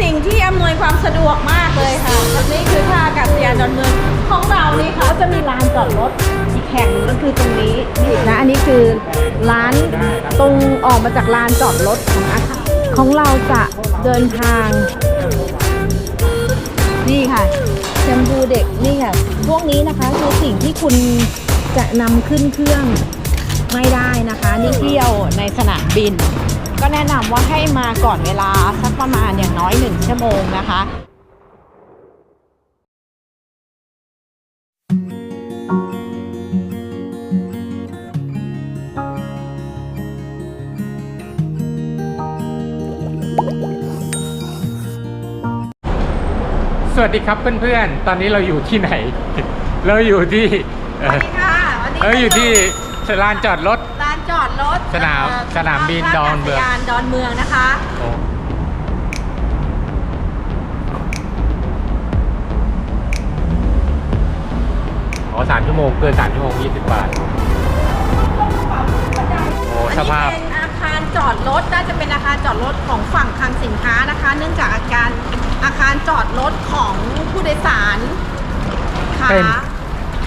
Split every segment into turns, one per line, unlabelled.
สิ่งที่อำนวยความสะดวกมากเลยค่ะนี่คือท่าอากาศยานดอนเมืองของเรานี่ค่ะก็จะมีลานจอดรถอีกแห่งหนึ่งก็คือตรงนี้นี่นะอันนี้คือร้านตรงออกมาจากลานจอดรถของอาคารของเราจะเดินทาง นี่ค่ะแชมพูเด็กนี่ค่ะพวกนี้นะคะคือสิ่งที่คุณจะนำขึ้นเครื่อง ไม่ได้นะคะนี่เที่ยวในสนามบิน ก็แนะนำว่าให้มาก่อนเวลาสักประมาณอย่างน้อยหนึ่งชั่วโมงนะคะ
สวัสดีครับเพื่อนๆ ตอนนี้เราอยู่ที่ไหน เราอยู่ที่เอ่อ
สวัสดีค่ะ วันนี้
เราอยู่ที่ ลานจอดรถ
ลานจอดรถ
สนาม
เอ่อ
สนามบินดอนเมือง
ท่ากาศยานดอนเมืองนะคะ
โอ้อ๋อสามชั่วโมงเกินสามชั่วโมงยี่สิบบาท โอ้สภาพ
อันนี้เป็นอาคารจอดรถน่าจะเป็นอาคารจอดรถของฝั่งคลังสินค้านะคะ เนื่องจากอาการอาคารจอดรถของผู้โดยสารขา
เต็ม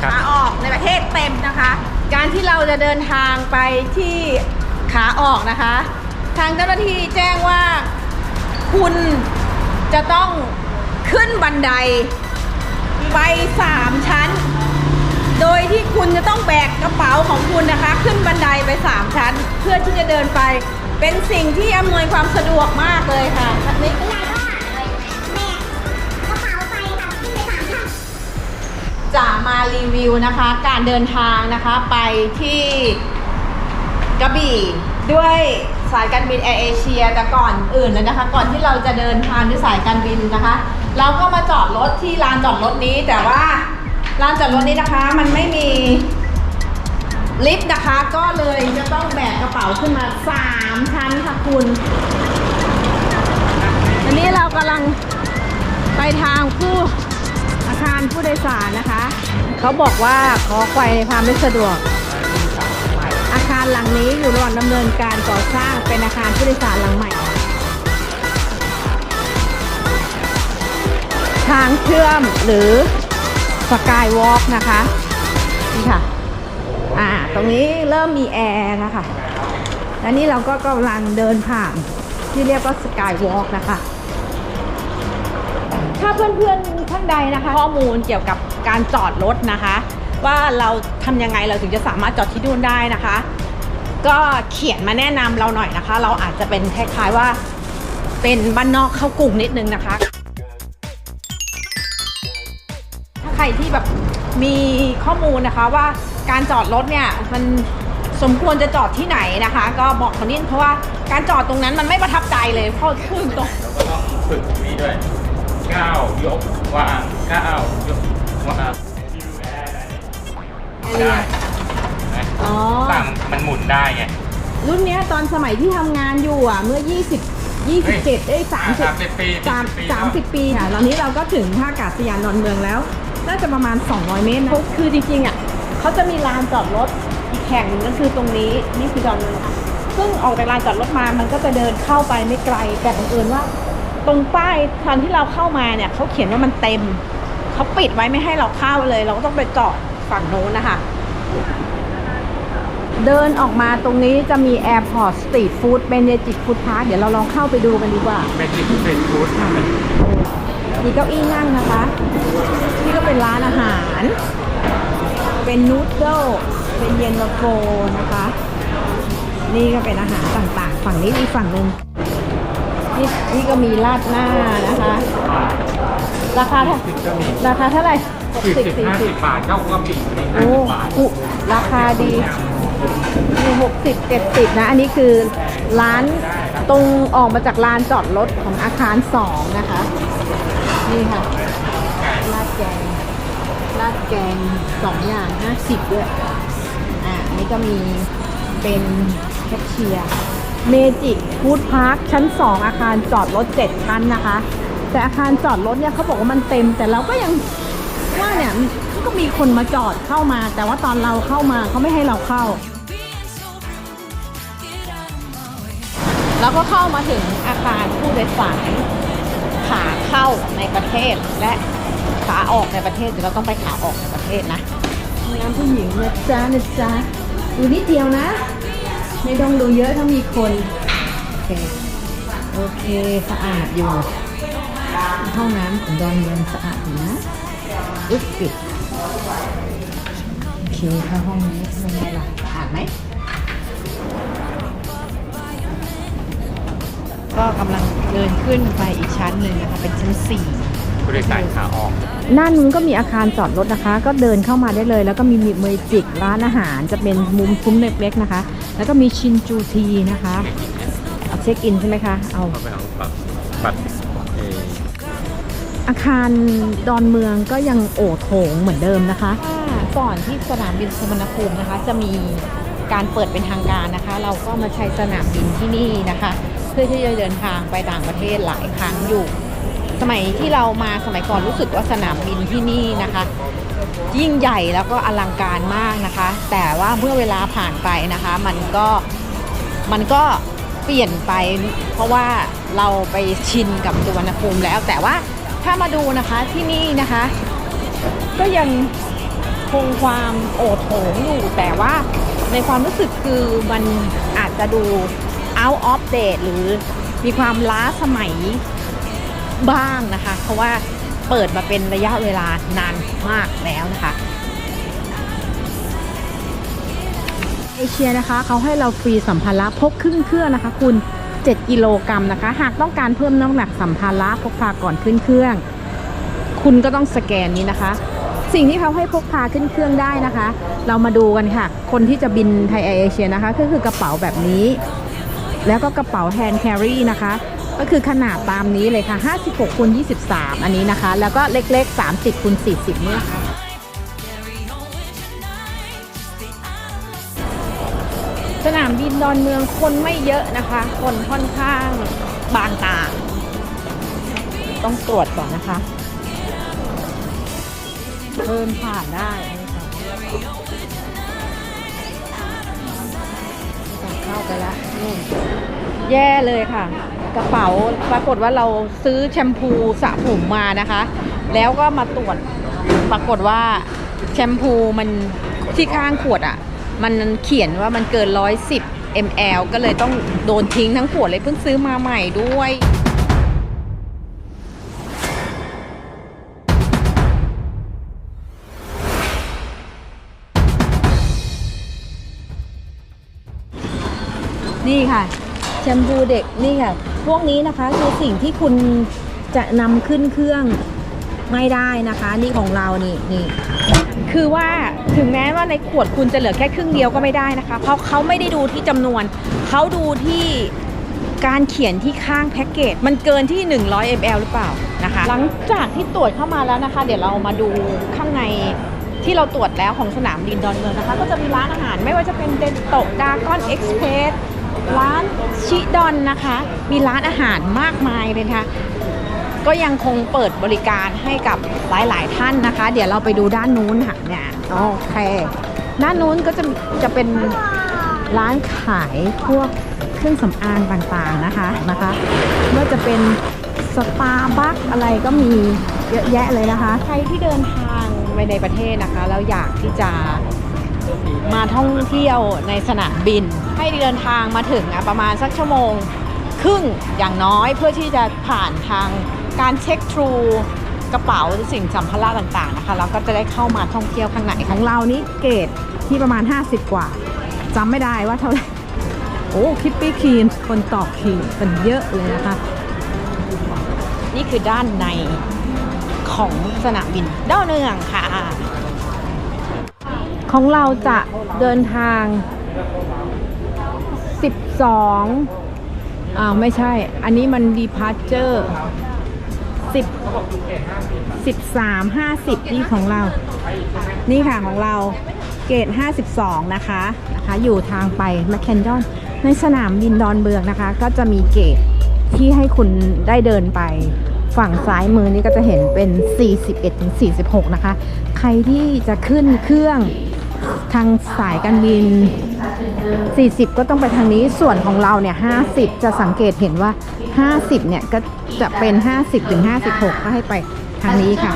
ครับ
ขาออกในประเทศเต็มนะคะ การที่เราจะเดินทางไปที่ขาออกนะคะ ทางเจ้าหน้าที่แจ้งว่าคุณจะต้องขึ้นบันไดไปสามชั้น โดยที่คุณจะต้องแบกกระเป๋าของคุณนะคะ ขึ้นบันไดไป3ชั้น เพื่อที่จะเดินไปเป็นสิ่งที่อำนวยความสะดวกมากเลยค่ะอันนี้ จะมารีวิวนะคะ การเดินทางนะคะไปที่กระบี่ด้วยสายการบินแอร์เอเชียแต่ก่อนอื่นเลยนะคะ ก่อนที่เราจะเดินทางด้วยสายการบินนะคะ เราก็มาจอดรถที่ลานจอดรถนี้ แต่ว่าลานจอดรถนี้นะคะ มันไม่มีลิฟต์นะคะ ก็เลยจะต้องแบกกระเป๋าขึ้นมา3ชั้นค่ะคุณอันนี้เรากำลังไปทางผู้อาคารผู้โดยสารนะคะ เขาบอกว่าขอควายในความไม่สะดวก อาคารหลังนี้อยู่ระหว่างดำเนินการก่อสร้างเป็นอาคารผู้โดยสารหลังใหม่ ทางเชื่อมหรือสกายวอล์กนะคะ นี่ค่ะ อ่า ตรงนี้เริ่มมีแอร์นะคะและนี่เราก็กำลังเดินผ่านที่เรียกว่าสกายวอล์กนะคะ ถ้าเพื่อนๆท่านใดนะคะ ข้อมูลเกี่ยวกับการจอดรถนะคะ ว่าเราทำยังไงเราถึงจะสามารถจอดที่นู่นได้นะคะ ก็เขียนมาแนะนำเราหน่อยนะคะ เราอาจจะเป็นคล้ายๆว่าเป็นบ้านนอกเข้ากรุงนิดนึงนะคะ ถ้าใครที่แบบมีข้อมูลนะคะว่าการจอดรถเนี่ยมันสมควรจะจอดที่ไหนนะคะ ก็บอกเขานิดเพราะว่าการจอดตรงนั้นมันไม่ประทับใจเลยเพราะพูดตรง
แล้วก็ต้องฝึกนี่ด้วย ก้าวยกวางก้าวยกวางได้ไหม
อ๋อ
ตั้งมันหมุนได้ไง
รุ่นเนี้ยตอนสมัยที่ทำงานอยู่อะ เมื่อ 20 27เอ้ย
สาม
30
สิบปี
สามสามสิบปีค่ะตอนนี้เราก็ถึงท่าอากาศยานดอนเมืองแล้ว น่าจะประมาณ 200 เมตรนะคือจริงๆอะเขาจะมีลานจอดรถอีกแห่งหนึงก็คือตรงนี้นี่คือดอนเมืองค่ะซึ่งออกจากลานจอดรถมามันก็จะเดินเข้าไปไม่ไกล แต่บังเอิญว่า ตรงป้ายตอนที่เราเข้ามาเนี่ยเขาเขียนว่ามันเต็มเขาปิดไว้ไม่ให้เราเข้าเลย เราก็ต้องไปจอดฝั่งโน้นนะคะ เดินออกมาตรงนี้จะมีแอร์พอร์ตสตรีทฟู้ดเบนเ g จิกฟู้ดพาร์คเดี๋ยวเราลองเข้าไปดูกันดีกว่า
เมจิกเฟสฟู้ด
มีเก้าอี้นั่งนะคะนี่ก็เป็นร้านอาหาร เป็นนูดเดิลเป็นเย็นตาโฟนะคะ นี่ก็เป็นอาหารต่างๆ ฝั่งนี้อีกฝั่งหนึ่ง นี่นี่ก็มีราดหน้านะคะ ราคาเท่าราคาเท่าไหร่
สี่สิบ
สี่
ห้า
สิ
สิ
บ
บบาทเจ้ากระบี่นี่ห้า
โอ้
สิบบาท
อุราคาดีมีหกสิบเจ็ดสิบนะ อันนี้คือร้านตรงออกมาจากลานจอดรถของอาคารสองนะคะ นี่ค่ะลาดแกงลาดแกงสองอย่างห้าสิบด้วยอ่านี่ก็มีเป็นแคชเชียร์ เมจิกฟู้ดพาร์คชั้น 2 อาคารจอดรถ7ชั้นนะคะ แต่อาคารจอดรถเนี่ยเขาบอกว่ามันเต็ม แต่เราก็ยังว่าเนี่ยก็มีคนมาจอดเข้ามา แต่ว่าตอนเราเข้ามาเขาไม่ให้เราเข้า แล้วก็เข้ามาถึงอาคารผู้โดยสารขาเข้าในประเทศและขาออกในประเทศเดี๋ยวเราต้องไปขาออกในประเทศนะน้ำผู้หญิงนะจ๊ะนะจ๊ะดูนิดเดียวนะ ไม่ต้องดูเยอะถ้ามีคน โอเคโอเคสะอาดอยู่ ห้องน้ำของดอนเมืองสะอาดอยู่นะอึ๊บปิดโอเคเข้าห้องนี้เป็นไงล่ะสะอาดไหมก็กำลังเดินขึ้นไปอีกชั้นหนึ่งนะคะเป็นชั้นสี่
ผู้โดยสารขาออก
หน้านู้นก็มีอาคารจอดรถนะคะ ก็เดินเข้ามาได้เลย แล้วก็มีมีเมจิกร้านอาหารจะเป็นมุมคุ้มเล็กๆนะคะ แล้วก็มีชินจูทีนะคะเอาเช็คอินใช่ไหมคะ เอา
เข้าไปเอาบัตรบัตรเออ
อาคารดอนเมืองก็ยังโอโถงเหมือนเดิมนะคะ ก่อนที่สนามบินสุวรรณภูมินะคะ จะมีการเปิดเป็นทางการนะคะ เราก็มาใช้สนามบินที่นี่นะคะ เพื่อที่จะเดินทางไปต่างประเทศหลายครั้งอยู่ สมัยที่เรามาสมัยก่อนรู้สึกว่าสนามบินที่นี่นะคะ ยิ่งใหญ่แล้วก็อลังการมากนะคะ แต่ว่าเมื่อเวลาผ่านไปนะคะ มันก็มันก็เปลี่ยนไป เพราะว่าเราไปชินกับสุวรรณภูมิแล้ว แต่ว่าถ้ามาดูนะคะที่นี่นะคะ ก็ยังคงความโอโถงอยู่แต่ว่าในความรู้สึกคือมันอาจจะดู out of date หรือมีความล้าสมัยบ้างนะคะ เพราะว่า เปิดมาเป็นระยะเวลานานมากแล้วนะคะเอเชียนะคะเขาให้เราฟรีสัมภาระพกครึ่งเครื่องนะคะ คุณ 7 กิโลกรัมนะคะ หากต้องการเพิ่มน้ำหนักสัมภาระพกพาก่อนขึ้นเครื่อง คุณก็ต้องสแกนนี้นะคะ สิ่งที่เขาให้พกพาขึ้นเครื่องได้นะคะ เรามาดูกันค่ะ คนที่จะบินไทยแอร์เอเชียนะคะ ก็คือกระเป๋าแบบนี้ แล้วก็กระเป๋าแฮนด์แครี่นะคะ ก็คือขนาดตามนี้เลยค่ะ 56คูณ23 อันนี้นะคะ แล้วก็เล็กๆ 30คูณ40เนี่ยค่ะสนามบินดอนเมืองคนไม่เยอะนะคะ คนค่อนข้างบางตา ต้องตรวจก่อนนะคะเดินผ่านได้เข้าไปแล้วนู่นแย่เลยค่ะ กระเป๋าปรากฏว่าเราซื้อแชมพูสระผมมานะคะ แล้วก็มาตรวจปรากฏว่าแชมพูมันที่ข้างขวดอะ มันเขียนว่ามันเกิน 110 ml ก็เลยต้องโดนทิ้งทั้งขวดเลยเพิ่งซื้อมาใหม่ด้วยนี่ค่ะ แชมพูเด็กนี่ค่ะ พวกนี้นะคะคือสิ่งที่คุณจะนำขึ้นเครื่องไม่ได้นะคะ นี่ของเรานี่นี่คือว่าถึงแม้ว่าในขวดคุณจะเหลือแค่ครึ่งเดียวก็ไม่ได้นะคะ เพราะเขาไม่ได้ดูที่จำนวน เขาดูที่การเขียนที่ข้างแพ็กเกจมันเกินที่ 100 ml หรือเปล่านะคะ หลังจากที่ตรวจเข้ามาแล้วนะคะ เดี๋ยวเรามาดูข้างในที่เราตรวจแล้วของสนามบินดอนเมืองนะคะ ก็จะมีร้านอาหารไม่ว่าจะเป็นเดนโตะดากอนเอ็กซ์เพรส ร้านชิดอนนะคะ มีร้านอาหารมากมายเลยนะคะก็ยังคงเปิดบริการให้กับหลาย ๆ ท่านนะคะ เดี๋ยวเราไปดูด้านนู้นค่ะเนี่ยโอเค ด้านนู้นก็จะจะเป็นร้านขายพวกเครื่องสำอางต่างๆนะคะนะคะไม่ว่าจะเป็นสปาบัคอะไรก็มีเยอะแยะเลยนะคะ ใครที่เดินทางไปในประเทศนะคะ แล้วอยากที่จะ มาท่องเที่ยวในสนามบิน ให้เดินทางมาถึงประมาณสักชั่วโมง ครึ่งอย่างน้อยเพื่อที่จะผ่านทางการเช็คทรูกระเป๋าสิ่งสัมภาระต่างๆนะคะแล้วก็จะได้เข้ามาท่องเที่ยวข้างในของเรานี่เกรดที่ประมาณ 50 กว่าจำไม่ได้ว่าเท่าไหร่โอ้คิปปี้คีนคนตอบคีนเป็นเยอะเลยนะคะ นี่คือด้านในของสนามบินดอนเมืองค่ะ ของเราจะเดินทาง 12อ้าวไม่ใช่ อันนี้มัน departure สิบสิบสามห้าสิบนี่ของเรา นี่ค่ะของเราเกต52 นะคะนะคะอยู่ทางไปแมคเคนดอนในสนามบินดอนเบืองนะคะ ก็จะมีเกตที่ให้คุณได้เดินไปฝั่งซ้ายมือนี่ก็จะเห็นเป็น 41-46 นะคะ ใครที่จะขึ้นเครื่อง ทางสายการบิน 40 ก็ต้องไปทางนี้ส่วนของเราเนี่ย 50 จะสังเกตเห็นว่า 50 เนี่ย ก็จะเป็น 50 ถึง 56 ก็ให้ไปทางนี้ค่ะ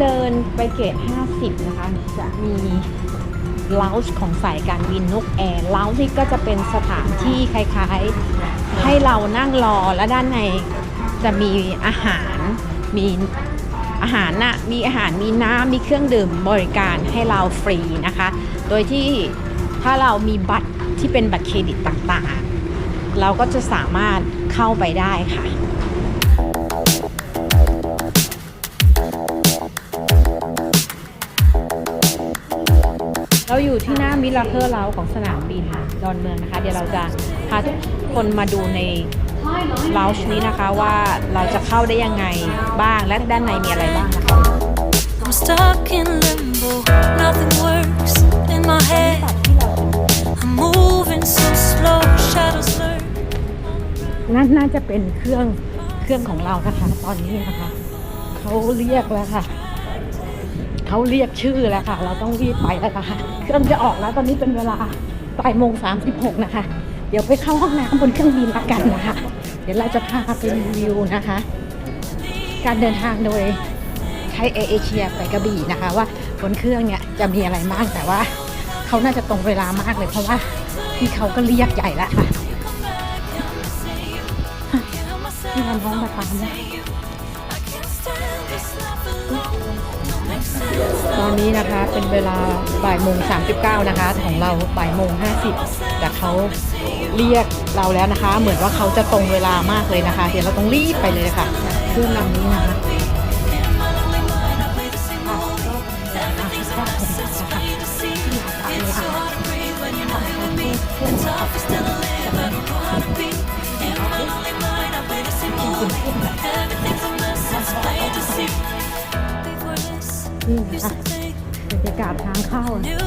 เดินไปเกต 50 นะคะ จะมีเลาส์ของสายการบินนกแอร์เลาส์นี่ก็จะเป็นสถานที่คล้ายๆ ให้เรานั่งรอและด้านในจะมีอาหารมี อาหารน่ะมีอาหารมีน้ำมีเครื่องดื่มบริการให้เราฟรีนะคะ โดยที่ถ้าเรามีบัตรที่เป็นบัตรเครดิตต่างๆ เราก็จะสามารถเข้าไปได้ค่ะ เราอยู่ที่หน้ามิลเ e อร์เลาของสนามบินดอนเมืองนะคะ เดี๋ยวเราจะพาทุกคนมาดูใน ลาชนี้นะคะว่าเราจะเข้าได้ยังไงบ้างและด้านในมีอะไรบ้างนะคะ
I'm stuck in limbo, nothing works in my head. I'm moving so slow, shadows lurk.
นั่นน่าจะเป็นเครื่องเครื่องของเรานะคะตอนนี้นะคะเขาเรียกแล้วค่ะเขาเรียกชื่อแล้วค่ะ เราต้องรีบไปแล้วค่ะ เครื่องจะออกแล้วตอนนี้เป็นเวลาบ่ายโมงสามสิบหกนะคะ เดี๋ยวไปเข้าห้องน้ำบนเครื่องบินละกันนะคะ เดี๋ยวเราจะพาไปรีวิวนะคะ การเดินทางโดยใช้แอเอเชียไปกระบี่นะคะ ว่าบนเครื่องเนี่ยจะมีอะไรบ้างแต่ว่าเขาน่าจะตรงเวลามากเลยเพราะว่าที่เขาก็เรียกใหญ่ล้วค่ะที่มันท้องมาตามเนี่ย
I can't stand this life alone. No makes sense.
ตอนนี้นะคะเป็นเวลาบ่ายโมง39 นะคะ ของเราบ่ายโมง50 แต่เขา เรียกเราแล้วนะคะ เหมือนว่าเขาจะตรงเวลามากเลยนะคะ เดี๋ยวเราต้องรีบไปเลยค่ะเครื่องลำนี้นะคะ
In my lonely mind, I play the same movie. Everything's a mess, it's plain to see. It's so hard to breathe when you're not here with me. It's tough, it's still a live, I don't know how to be. In my lonely mind, I play the same movie. Everything's a mess, it's plain to see. Before this,
นี่
used
ค่ะ
to think
บรรยากาศทางเข้า
knew